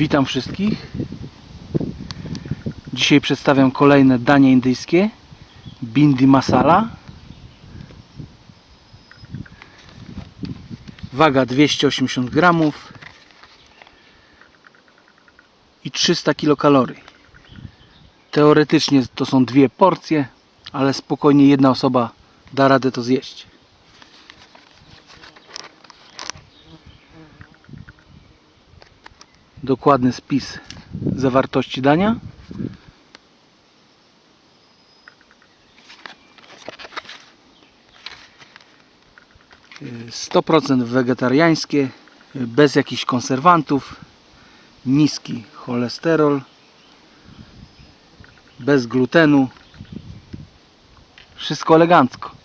Witam wszystkich. Dzisiaj przedstawiam kolejne danie indyjskie. Bindi masala. Waga 280 gramów i 300 kilokalorii. Teoretycznie to są dwie porcje, ale spokojnie jedna osoba da radę to zjeść. Dokładny spis zawartości dania. Y, 100% wegetariańskie, bez jakichś konserwantów, niski cholesterol, bez glutenu. Wszystko elegancko.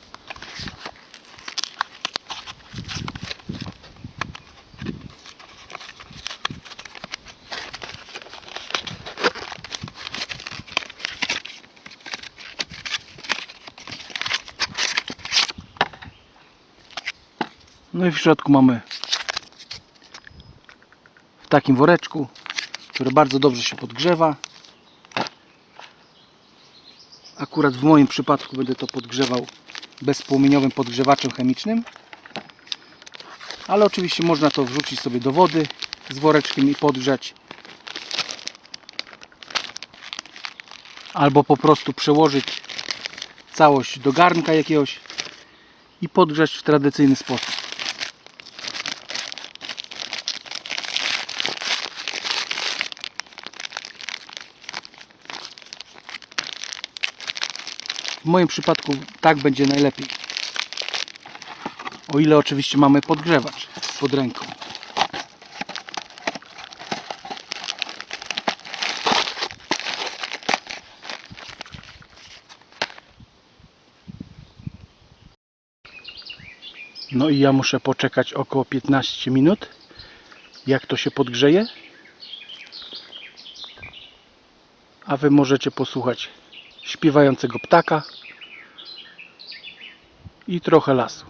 No i w środku mamy w takim woreczku, który bardzo dobrze się podgrzewa. Akurat w moim przypadku będę to podgrzewał bezpłomieniowym podgrzewaczem chemicznym. Ale oczywiście można to wrzucić sobie do wody z woreczkiem i podgrzać. Albo po prostu przełożyć całość do garnka jakiegoś i podgrzać w tradycyjny sposób. W moim przypadku tak będzie najlepiej. O ile oczywiście mamy podgrzewacz pod ręką. No i ja muszę poczekać około 15 minut, jak to się podgrzeje. A Wy możecie posłuchać śpiewającego ptaka i trochę lasu.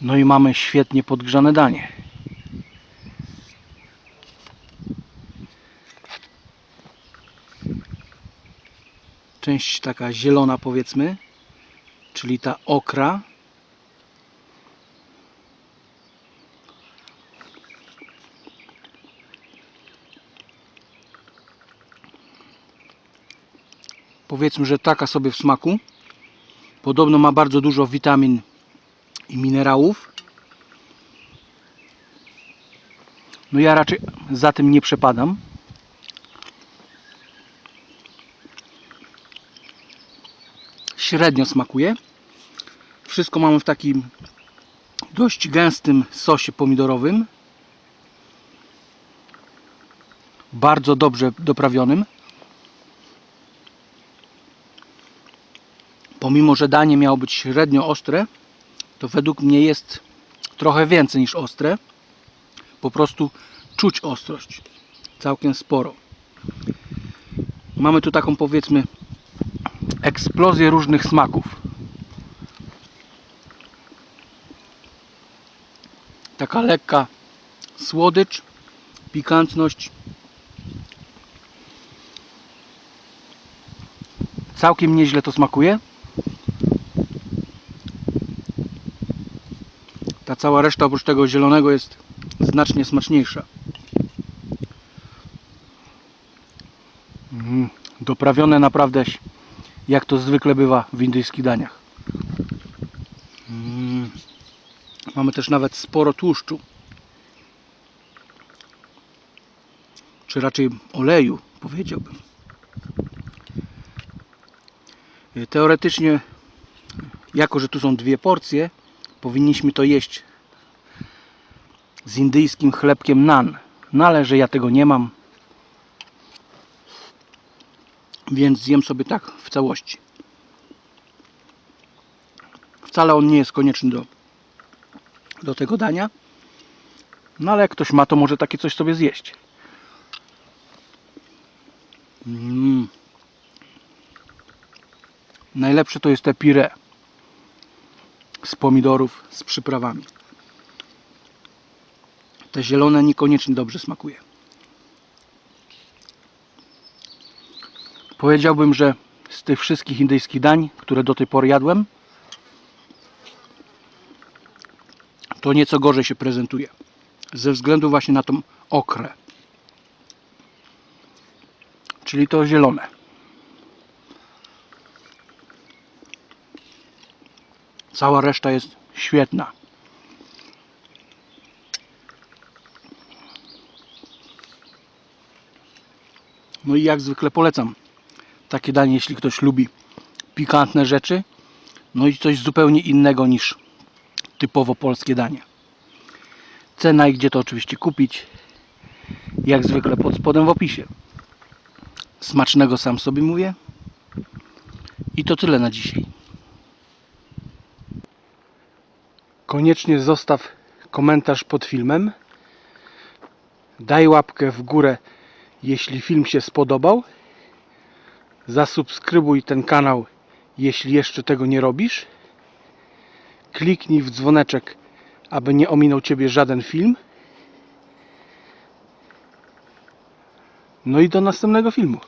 No i mamy świetnie podgrzane danie. Część taka zielona powiedzmy, czyli ta okra. Powiedzmy, że taka sobie w smaku. Podobno ma bardzo dużo witamin i minerałów. No ja raczej za tym nie przepadam. Średnio smakuje. Wszystko mamy w takim dość gęstym sosie pomidorowym. Bardzo dobrze doprawionym. Pomimo, że danie miało być średnio ostre, to według mnie jest trochę więcej niż ostre. Po prostu czuć ostrość. Całkiem sporo. Mamy tu taką powiedzmy eksplozję różnych smaków. Taka lekka słodycz, pikantność. Całkiem nieźle to smakuje. Ta cała reszta oprócz tego zielonego jest znacznie smaczniejsza. Mm, doprawione naprawdę jak to zwykle bywa w indyjskich daniach. Mm. Mamy też nawet sporo tłuszczu. Czy raczej oleju, powiedziałbym. Teoretycznie, jako że tu są dwie porcje, powinniśmy to jeść z indyjskim chlebkiem nan. No ale że ja tego nie mam, więc zjem sobie tak w całości. Wcale on nie jest konieczny do, do tego dania, No ale jak ktoś ma, to może takie coś sobie zjeść. Mm. Najlepsze to jest te pire z pomidorów z przyprawami. Te zielone niekoniecznie dobrze smakuje. Powiedziałbym, że z tych wszystkich indyjskich dań, które do tej pory jadłem, to nieco gorzej się prezentuje. Ze względu właśnie na tą okrę. Czyli to zielone. Cała reszta jest świetna. No i jak zwykle polecam takie danie, jeśli ktoś lubi pikantne rzeczy. No i coś zupełnie innego niż typowo polskie danie. Cena i gdzie to oczywiście kupić, jak zwykle pod spodem w opisie. Smacznego sam sobie mówię. I to tyle na dzisiaj. Koniecznie zostaw komentarz pod filmem. Daj łapkę w górę, jeśli film się spodobał. Zasubskrybuj ten kanał, jeśli jeszcze tego nie robisz. Kliknij w dzwoneczek, aby nie ominął Ciebie żaden film. No i do następnego filmu.